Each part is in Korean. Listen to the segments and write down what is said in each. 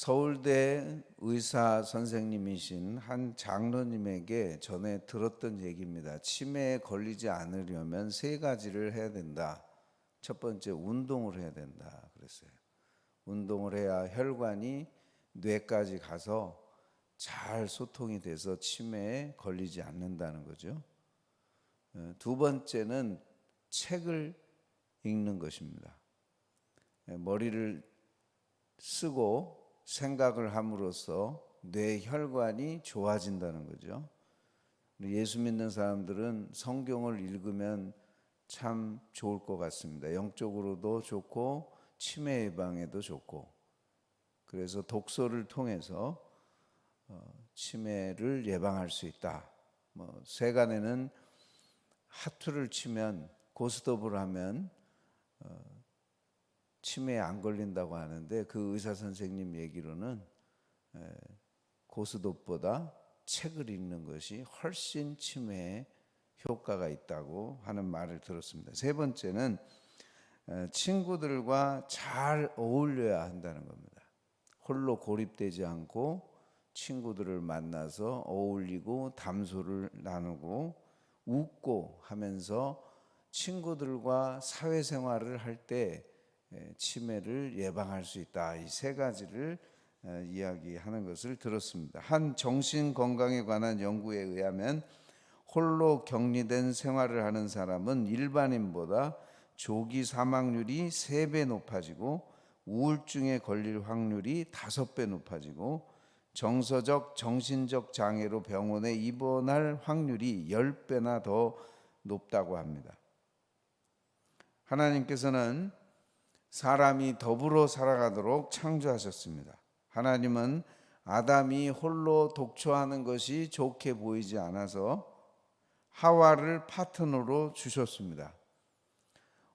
서울대 의사 선생님이신 한 장로님에게 전에 들었던 얘기입니다. 치매에 걸리지 않으려면 세 가지를 해야 된다. 첫 번째 운동을 해야 된다 그랬어요. 운동을 해야 혈관이 뇌까지 가서 잘 소통이 돼서 치매에 걸리지 않는다는 거죠. 어, 두 번째는 책을 읽는 것입니다. 예, 머리를 쓰고 생각을 함으로써 뇌 혈관이 좋아진다는 거죠. 예수 믿는 사람들은 성경을 읽으면 참 좋을 것 같습니다. 영적으로도 좋고 치매 예방에도 좋고 그래서 독서를 통해서 어, 치매를 예방할 수 있다. 뭐 세간에는 하투를 치면 고스톱을 하면 어, 치매에 안 걸린다고 하는데 그 의사 선생님 얘기로는 에, 고스톱보다 책을 읽는 것이 훨씬 치매에 효과가 있다고 하는 말을 들었습니다. 세 번째는 에, 친구들과 잘 어울려야 한다는 겁니다. 홀로 고립되지 않고 친구들을 만나서 어울리고 담소를 나누고 웃고 하면서 친구들과 사회생활을 할때 예, 치매를 예방할 수 있다. 이 세 가지를 어, 이야기하는 것을 들었습니다. 한 정신 건강에 관한 연구에 의하면 홀로 격리된 생활을 하는 사람은 일반인보다 조기 사망률이 3배 높아지고 우울증에 걸릴 확률이 5배 높아지고 정서적 정신적 장애로 병원에 입원할 확률이 10배나 더 높다고 합니다. 하나님께서는 사람이 더불어 살아가도록 창조하셨습니다. 하나님은 아담이 홀로 독초하는 것이 좋게 보이지 않아서 하와를 파트너로 주셨습니다.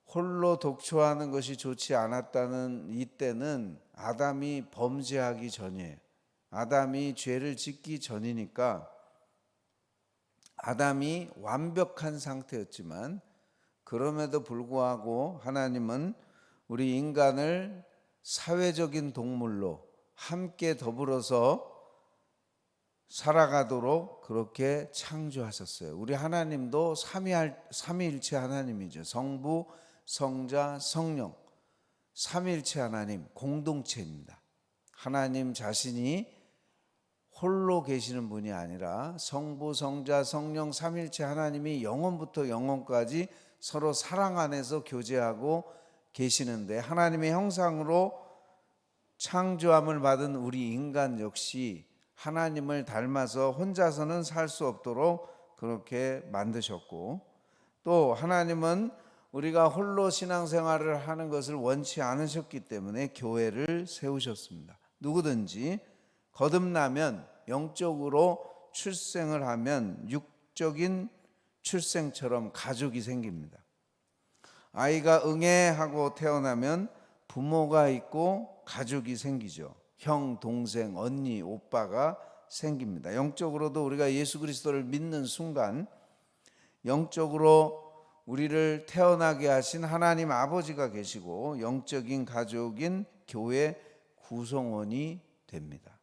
홀로 독초하는 것이 좋지 않았다는 이때는 아담이 범죄하기 전이에요. 아담이 죄를 짓기 전이니까 아담이 완벽한 상태였지만 그럼에도 불구하고 하나님은 우리 인간을 사회적인 동물로 함께 더불어서 살아가도록 그렇게 창조하셨어요. 우리 하나님도 삼위일체 하나님이죠. 성부, 성자, 성령 삼위일체 하나님 공동체입니다. 하나님 자신이 홀로 계시는 분이 아니라 성부, 성자, 성령 삼일체 하나님이 영원부터 영원까지 서로 사랑 안에서 교제하고 계시는데 하나님의 형상으로 창조함을 받은 우리 인간 역시 하나님을 닮아서 혼자서는 살 수 없도록 그렇게 만드셨고 또 하나님은 우리가 홀로 신앙생활을 하는 것을 원치 않으셨기 때문에 교회를 세우셨습니다. 누구든지 거듭나면 영적으로 출생을 하면 육적인 출생처럼 가족이 생깁니다. 아이가 응애 하고 태어나면 부모가 있고 가족이 생기죠. 형, 동생, 언니, 오빠가 생깁니다. 영적으로도 우리가 예수 그리스도를 믿는 순간 영적으로 우리를 태어나게 하신 하나님 아버지가 계시고 영적인 가족인 교회 구성원이 됩니다.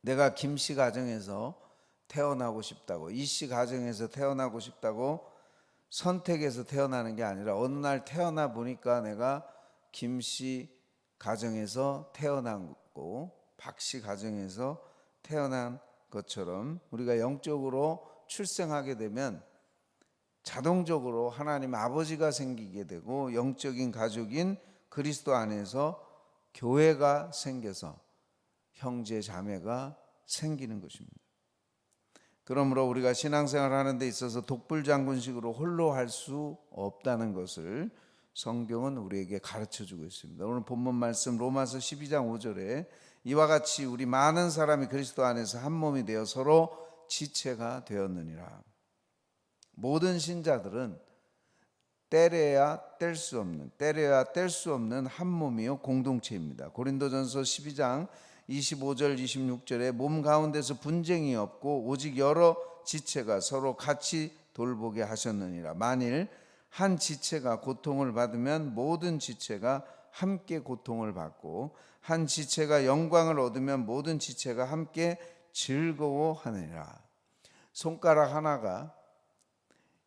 내가 김 씨 가정에서 태어나고 싶다고, 이 씨 가정에서 태어나고 싶다고 선택해서 태어나는 게 아니라 어느 날 태어나 보니까 내가 김 씨 가정에서 태어났고 박 씨 가정에서 태어난 것처럼 우리가 영적으로 출생하게 되면 자동적으로 하나님 아버지가 생기게 되고 영적인 가족인 그리스도 안에서 교회가 생겨서 형제 자매가 생기는 것입니다. 그러므로 우리가 신앙생활 하는 데 있어서 독불장군식으로 홀로 할 수 없다는 것을 성경은 우리에게 가르쳐 주고 있습니다. 오늘 본문 말씀 로마서 12장 5절에 이와 같이 우리 많은 사람이 그리스도 안에서 한 몸이 되어 서로 지체가 되었느니라. 모든 신자들은 때려야 뗄 수 없는 때려야 뗄 수 없는 한 몸이요 공동체입니다. 고린도전서 12장 25절 26절에 몸 가운데서 분쟁이 없고 오직 여러 지체가 서로 같이 돌보게 하셨느니라 만일 한 지체가 고통을 받으면 모든 지체가 함께 고통을 받고 한 지체가 영광을 얻으면 모든 지체가 함께 즐거워하느니라. 손가락 하나가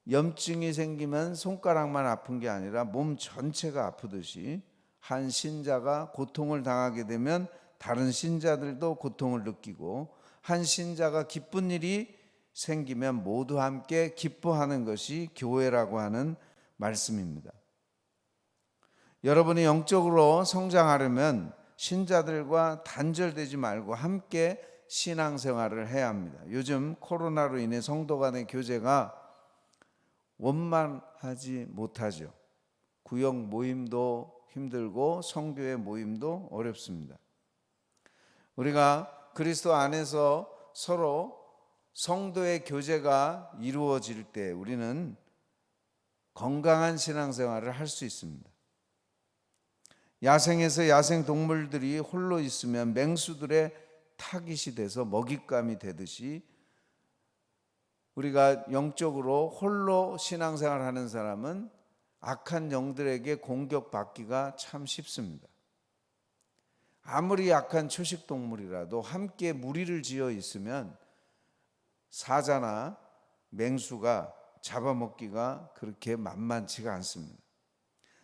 염증이 생기면 손가락만 아픈 게 아니라 몸 전체가 아프듯이 한 신자가 고통을 당하게 되면 다른 신자들도 고통을 느끼고 한 신자가 기쁜 일이 생기면 모두 함께 기뻐하는 것이 교회라고 하는 말씀입니다. 여러분이 영적으로 성장하려면 신자들과 단절되지 말고 함께 신앙생활을 해야 합니다. 요즘 코로나로 인해 성도 간의 교제가 원만하지 못하죠. 구역 모임도 힘들고 성교회 모임도 어렵습니다. 우리가 그리스도 안에서 서로 성도의 교제가 이루어질 때 우리는 건강한 신앙생활을 할 수 있습니다. 야생에서 야생 동물들이 홀로 있으면 맹수들의 타깃이 돼서 먹잇감이 되듯이 우리가 영적으로 홀로 신앙생활 하는 사람은 악한 영들에게 공격받기가 참 쉽습니다. 아무리 약한 초식 동물이라도 함께 무리를 지어 있으면 사자나 맹수가 잡아먹기가 그렇게 만만치가 않습니다.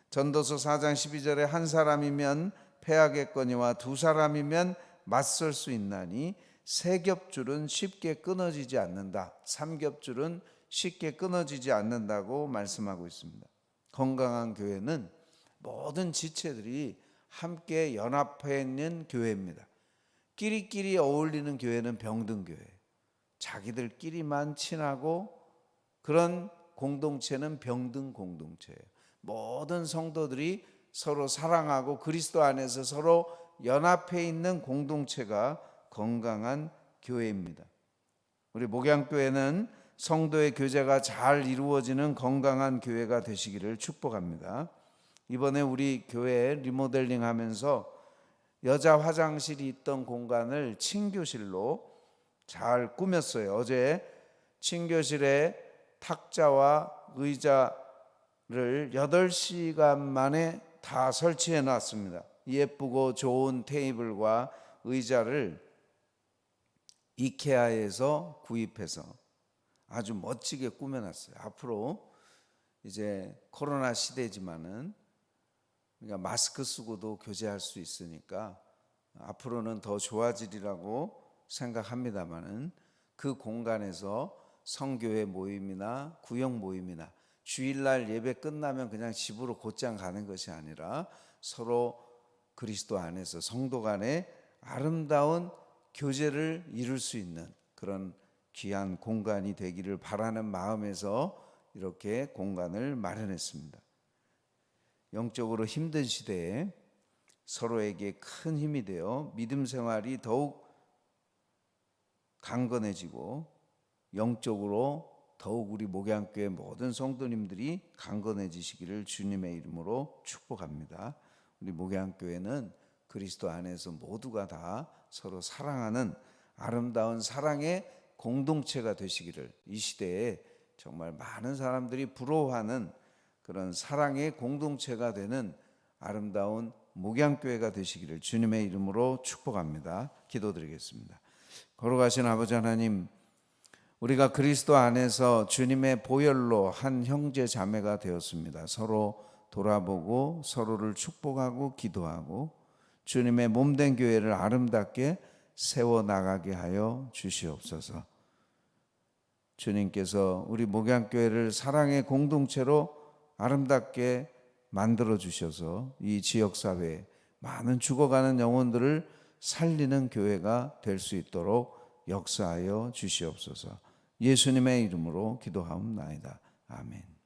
전도서 4장 12절에 한 사람이면 패하겠거니와 두 사람이면 맞설 수 있나니 세 겹줄은 쉽게 끊어지지 않는다. 삼 겹줄은 쉽게 끊어지지 않는다고 말씀하고 있습니다. 건강한 교회는 모든 지체들이 함께 연합해 있는 교회입니다. 끼리끼리 어울리는 교회는 병든 교회. 자기들끼리만 친하고 그런 공동체는 병든 공동체예요. 모든 성도들이 서로 사랑하고 그리스도 안에서 서로 연합해 있는 공동체가 건강한 교회입니다. 우리 목양교회는 성도의 교제가 잘 이루어지는 건강한 교회가 되시기를 축복합니다. 이번에 우리 교회 리모델링 하면서 여자 화장실이 있던 공간을 친교실로 잘 꾸몄어요. 어제 친교실에 탁자와 의자를 8시간 만에 다 설치해 놨습니다. 예쁘고 좋은 테이블과 의자를 이케아에서 구입해서 아주 멋지게 꾸며놨어요. 앞으로 이제 코로나 시대지만은 그러니까 마스크 쓰고도 교제할 수 있으니까 앞으로는 더 좋아지리라고 생각합니다만은 그 공간에서 성교회 모임이나 구역 모임이나 주일날 예배 끝나면 그냥 집으로 곧장 가는 것이 아니라 서로 그리스도 안에서 성도 간에 아름다운 교제를 이룰 수 있는 그런 귀한 공간이 되기를 바라는 마음에서 이렇게 공간을 마련했습니다. 영적으로 힘든 시대에 서로에게 큰 힘이 되어 믿음 생활이 더욱 강건해지고 영적으로 더욱 우리 목양교회 모든 성도님들이 강건해지시기를 주님의 이름으로 축복합니다. 우리 목양교회는 그리스도 안에서 모두가 다 서로 사랑하는 아름다운 사랑의 공동체가 되시기를 이 시대에 정말 많은 사람들이 부러워하는 그런 사랑의 공동체가 되는 아름다운 목양교회가 되시기를 주님의 이름으로 축복합니다. 기도드리겠습니다. 걸어가신 아버지 하나님, 우리가 그리스도 안에서 주님의 보혈로 한 형제 자매가 되었습니다. 서로 돌아보고 서로를 축복하고 기도하고 주님의 몸된 교회를 아름답게 세워 나가게 하여 주시옵소서. 주님께서 우리 목양교회를 사랑의 공동체로 아름답게 만들어 주셔서 이 지역 사회에 많은 죽어가는 영혼들을 살리는 교회가 될 수 있도록 역사하여 주시옵소서. 예수님의 이름으로 기도하옵나이다. 아멘.